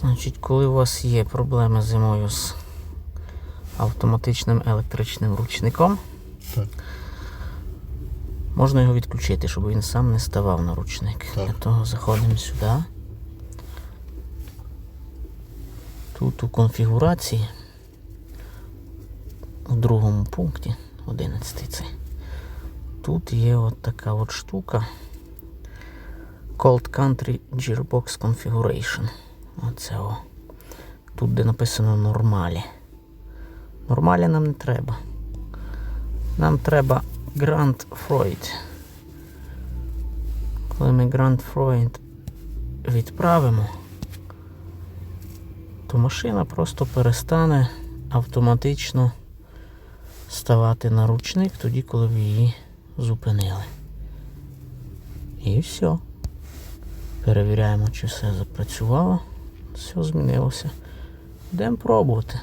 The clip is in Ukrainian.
Значить, коли у вас є проблеми зимою з автоматичним електричним ручником, Так. можна його відключити, щоб він сам не ставав на ручник. Так. Для того заходимо сюди. Тут у конфігурації у другому пункті, 11 цей, тут є от така от штука. Cold Country Gearbox Configuration. Оце о. Тут де написано нормалі. Нормалі нам не треба. Нам треба Grand Freud. Коли ми Grand Freud відправимо, то машина просто перестане автоматично ставати на ручник тоді, коли ви її зупинили. І все. Перевіряємо, чи все запрацювало. Все змінилося. Йдемо пробувати.